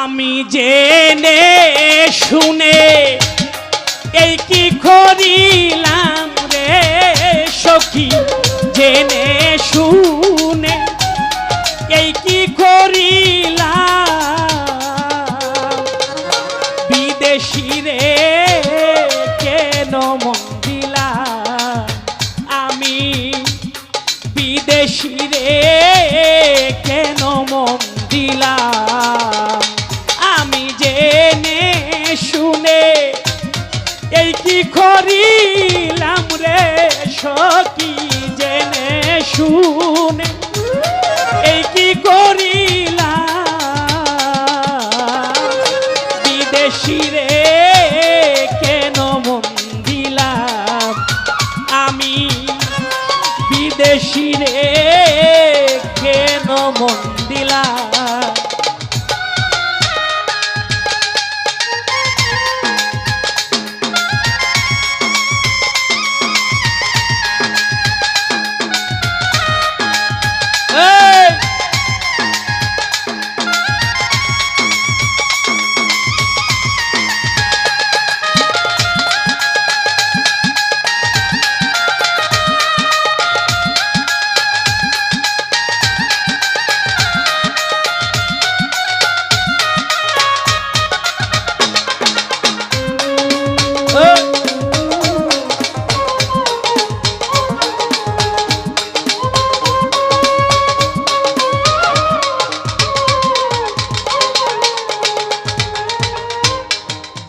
আমি জেনে শুনে এই কি করিলাম রে সখী? জেনে শুনে এই কি করিলাম? বিদেশি রে, কেন মন আমি বিদেশি রে, কেন মন করিলাম রে সকি জেনে শুনে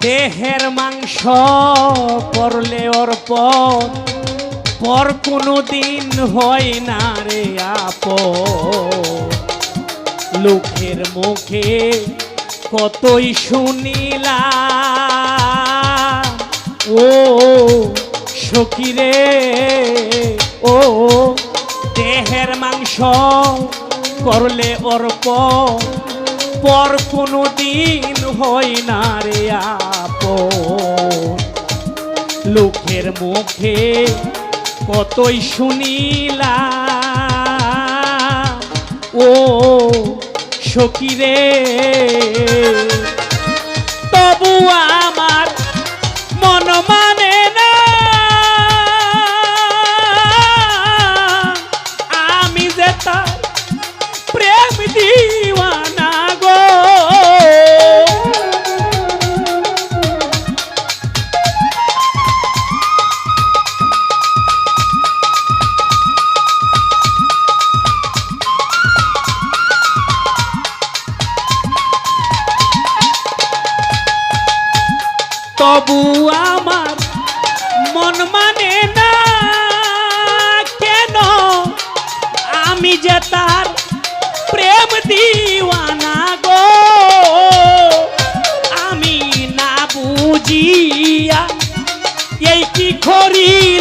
দেহের মাংস পরলে ওর পর কোনো দিন হয় না রে আপ লোকের মুখে কতই শুনিলাম, ও সকিরে ও দেহের মাংস করলে অর্প পর কোনো দিন হয় না রে আপ লোকের মুখে কতই শুনিলা ও সকিরে তবু আমার মন মানে না। আমি যে তার প্রেম দিওয়ানা তবু আমার মন মানে না। কেন? আমি যে তার প্রেম দিওয়ানা গো। আমি না বুঝিয়া এই কি করিলাম?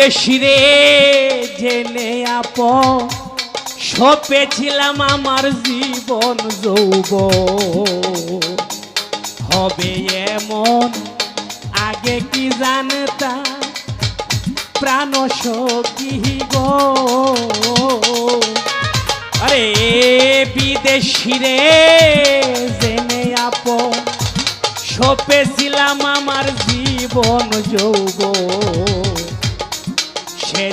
বিদেশি রে জেনে আপ সপেছিলাম আমার জীবন যৌব হবে এমন, আগে কি জানতা প্রাণ সখী গো। আরে বিদেশি জেনে আপ সপেছিলাম আমার জীবন যৌব সে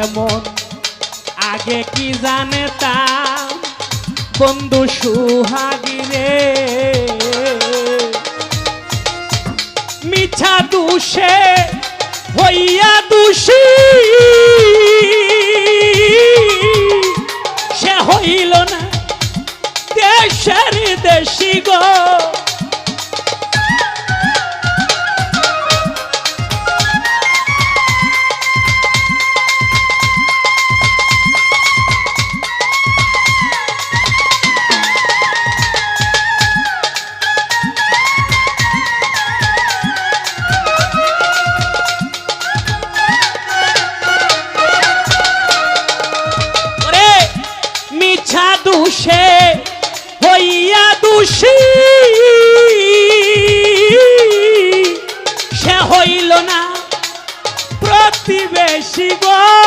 এমন। আগে কি জানতাম? বন্ধু সুহাগিরে মিছা দুষে হইয়া দোষী। সে হইল না দেশের দেশি গো। প্রতিবেশী গো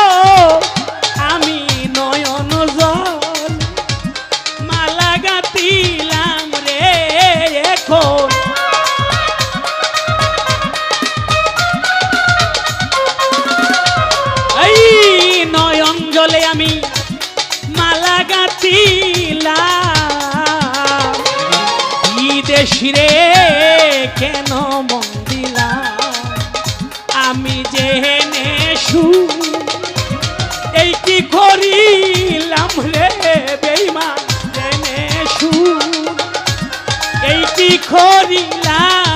কি করিলাম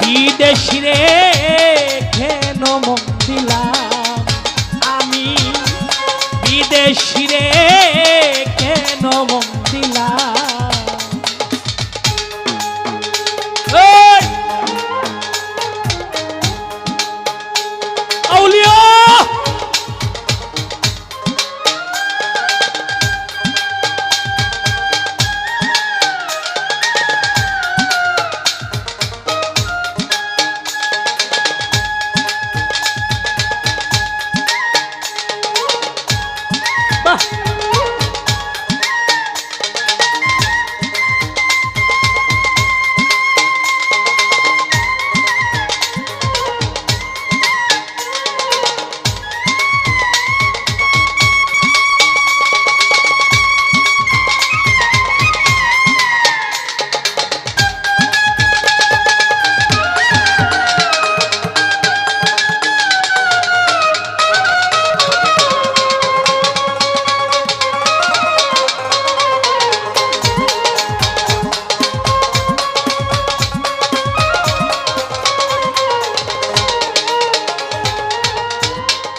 বিদেশি রে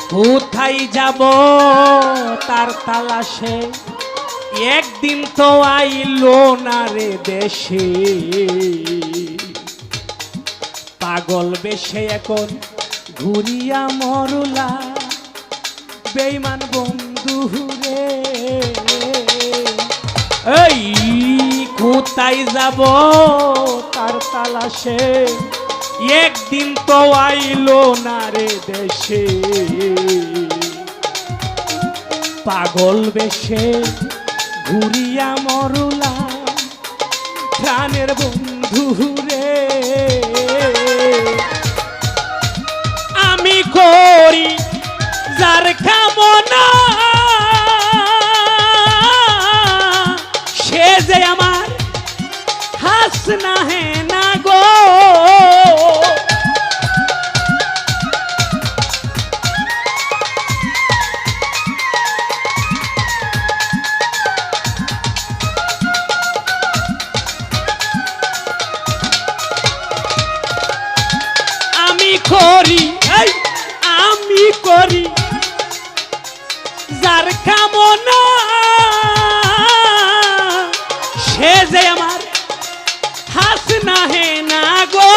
কোথায় যাব? তার তালাশে। একদিন তো আইলো না রে দেশে। পাগল বেশে এখন ঘুরিয়া মরলা। বেইমান বন্ধু রে। এই, কোথায় যাব? তার তালাশে। একদিন তো আইলো না রে দেশে। পাগল বেশে ঘুরিয়া মরলাম প্রাণের বন্ধু রে। আমি করি যার কামনা, সে যে আমার হাস না হে হাস না গো।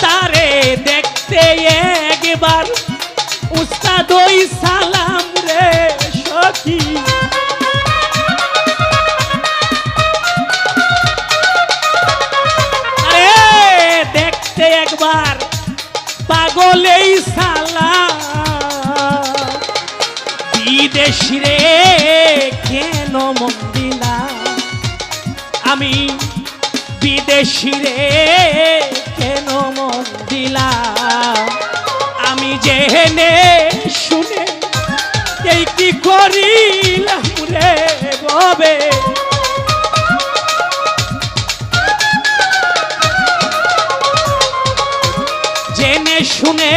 তারে দেখতে একবার। উস্তাদ সালাম রে সখী। দেখতে একবার পাগলেই সালা বিদেশি রে কেন মন আমি বিদেশি রে, কেন মন দিলাম আমি জেনে শুনে এই কি করিলাম রে ববে জেনে শুনে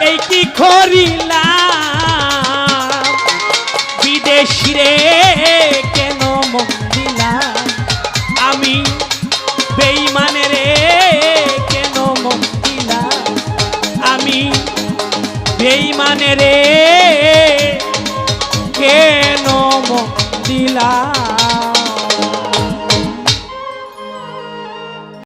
এই কি করিলাম? বিদেশি রে বেইমানে রে